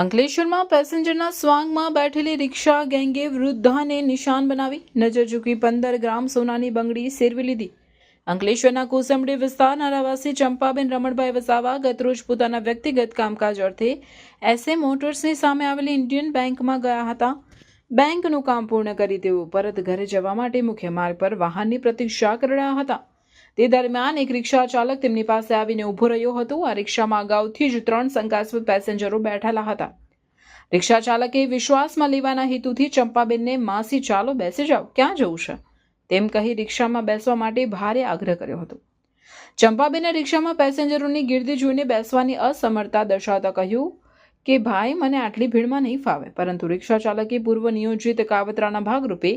અંકલેશ્વરમાં પેસેન્જરના સ્વાંગમાં બેઠેલી રિક્ષા ગેંગે વૃદ્ધાને નિશાન બનાવી. નજર ચૂકી પંદર ગ્રામ સોનાની બંગડી સેરવી લીધી. અંકલેશ્વરના કોસંબડી વિસ્તારના રહેવાસી ચંપાબેન રમણભાઈ વસાવા ગતરોજ પોતાના વ્યક્તિગત કામકાજ અર્થે એસએ મોટર્સની સામે આવેલી ઇન્ડિયન બેંકમાં ગયા હતા. બેંકનું કામ પૂર્ણ કરી તેઓ પરત ઘરે જવા માટે મુખ્ય માર્ગ પર વાહનની પ્રતીક્ષા કરી રહ્યા હતા. તે દરમિયાન એક રિક્ષા ચાલક તેમની પાસે આવીને ઊભો રહ્યો હતો. આ રિક્ષામાં અગાઉથી જ ત્રણ શંકાસ્પદ પેસેન્જરો બેઠેલા હતા. રિક્ષા ચાલકે વિશ્વાસમાં લેવાના હેતુથી ચંપાબેનને માસી, ચાલો બેસી જાઓ, ક્યાં જવું છે? તેમ કહી રિક્ષામાં બેસવા માટે ભારે આગ્રહ કર્યો હતો. ચંપાબેને રિક્ષામાં પેસેન્જરોની ગીર્દી જોઈને બેસવાની અસમર્થતા દર્શાવતા કહ્યું કે ભાઈ, મને આટલી ભીડમાં નહીં ફાવે. પરંતુ રિક્ષા ચાલકે પૂર્વ નિયોજિત કાવતરાના ભાગરૂપે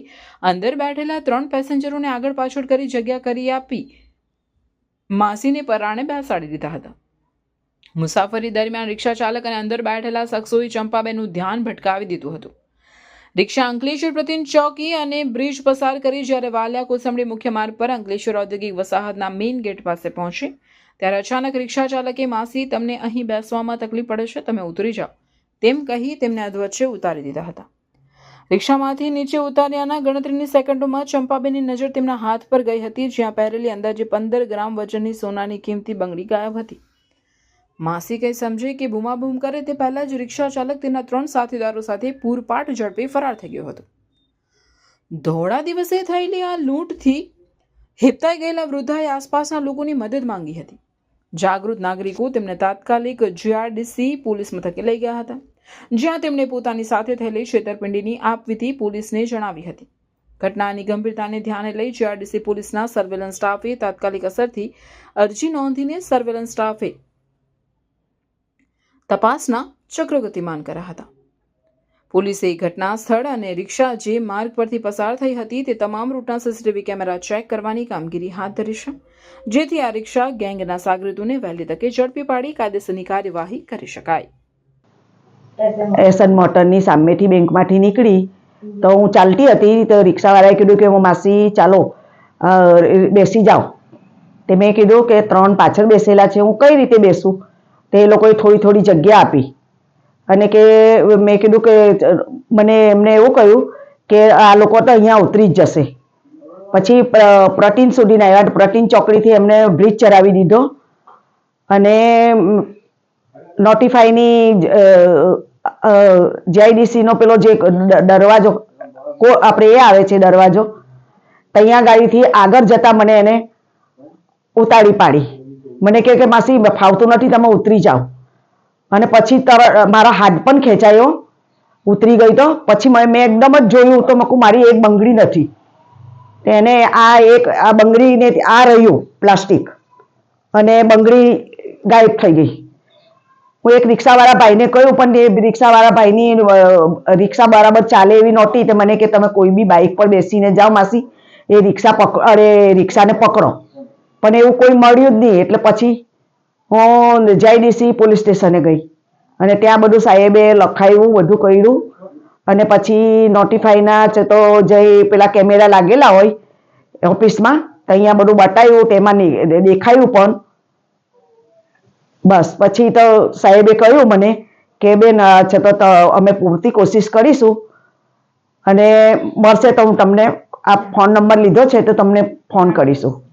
અંદર બેઠેલા ત્રણ પેસેન્જરોને આગળ પાછળ કરી જગ્યા કરી આપી માસીને પરાણે બેસાડી દીધા હતા. મુસાફરી દરમિયાન રિક્ષા ચાલક અને અંદર બેઠેલા શખ્સોએ ચંપાબેનનું ધ્યાન ભટકાવી દીધું હતું. રિક્ષા અંકલેશ્વર પ્રતિન ચોકી અને બ્રિજ પસાર કરી જ્યારે વાલિયા કોસંબડી મુખ્ય માર્ગ પર અંકલેશ્વર ઔદ્યોગિક વસાહતના મેઇન ગેટ પાસે પહોંચી ત્યારે અચાનક રિક્ષા ચાલકે માસી તમને અહીં બેસવામાં તકલીફ પડે છે, તમે ઉતરી જાઓ. તેમ કહી તેમને અધવચ્ચે ઉતારી દીધા હતા. રિક્ષામાંથી નીચે ઉતાર્યાના ગણતરીની સેકન્ડોમાં ચંપાબેનની નજર તેમના હાથ પર ગઈ હતી, જ્યાં પહેરેલી અંદાજે પંદર ગ્રામ વજનની સોનાની કિંમતી બંગડી ગાયબ હતી. માસી કંઈ સમજે કે બૂમાબૂમ કરે તે પહેલાં જ રિક્ષા ચાલક તેના ત્રણ સાથીદારો સાથે પૂરપાટ ઝડપે ફરાર થઈ ગયો હતો. ધોળા દિવસે થયેલી આ લૂંટથી હેપતાઈ ગયેલા વૃદ્ધાએ આસપાસના લોકોની મદદ માંગી હતી. જાગૃત નાગરિકો તેમને તાત્કાલિક જીઆરડીસી પોલીસ મથકે લઈ ગયા હતા. જ્યાં તેમણે પોતાની સાથે થયેલી છેતરપિંડીની આપવીતી પોલીસને જણાવી હતી. ઘટનાની ગંભીરતાને ધ્યાને લઈ જીઆરડીસી પોલીસના સર્વેલન્સ સ્ટાફે તાત્કાલિક અસરથી અરજી નોંધીને સર્વેલન્સ સ્ટાફે તપાસના ચક્ર ગતિમાન કર્યા હતા. પોલીસે ઘટના સ્થળ અને રિક્ષા જે માર્ગ પરથી પસાર થઈ હતી તે તમામ રૂટના સીસીટીવી કેમેરા ચેક કરવાની કામગીરી હાથ ધરી છે. જેથી આ રિક્ષા ગેંગના સાગરીતોને વહેલી તકે ઝડપી પાડી કાયદેસરની કાર્યવાહી કરી શકાય. એસન મોટરની સામેથી બેંકમાંથી નીકળી તો હું ચાલતી હતી તો રિક્ષાવાળાએ કીધું કે હું માસી ચાલો બેસી જાઓ તે મેં કીધું કે ત્રણ પાછળ બેસેલા છે, હું કઈ રીતે બેસું? તે લોકોએ થોડી થોડી જગ્યા આપી. અને કે મેં કીધું કે, મને એમને એવું કહ્યું કે આ લોકો તો અહીંયા ઉતરી જ જશે. પછી પ્ર- પ્રટીન સુધીના આવ્યા પ્રટીન ચોકડીથી એમને બ્રિજ ચરાવી દીધો. અને નોટિફાઈની જીઆઈડીસીનો પેલો જે દરવાજો, કો- આપણે એ આવે છે દરવાજો ત્યાં ગાડીથી આગળ જતા મને એને ઉતારી પાડી. મને કહે કે, માસી, ફાવતું નથી, તમે ઉતરી જાઓ. અને પછી તરત મારા હાથ પણ ખેંચાયો. ઉતરી ગઈ તો પછી મેં એકદમ જ જોયું તો મકું મારી એક બંગડી નથી. તેને આ એક, આ બંગડીને આ રહ્યું પ્લાસ્ટિક. અને બંગડી ગાયબ થઈ ગઈ. હું એક રિક્ષાવાળા ભાઈને કહ્યું, પણ એ રિક્ષાવાળા ભાઈની રિક્ષા બરાબર ચાલે એવી નહોતી તો મને કે તમે કોઈ બી બાઇક પર બેસીને જાઓ માસી. એ રિક્ષા પક, અરે, રિક્ષાને પકડો. પણ એવું કોઈ મળ્યું જ નહીં. એટલે પછી હું જીઆઈડીસી પોલીસ સ્ટેશને ગઈ. અને ત્યાં બધું સાહેબે લખાયું, બધું કર્યું. અને પછી નોટિફાઈના તો જે પેલા કેમેરા લાગેલા હોય ઓફિસમાં, તો અહીંયા બધું બતાવ્યું, તેમાં દેખાયું પણ. બસ, પછી તો સાહેબે કહ્યું મને કે બેન છે ત- અમે પૂરતી કોશિશ કરીશું. અને મળશે તો હું તમને, આ ફોન નંબર લીધો છે તો તમને ફોન કરીશું.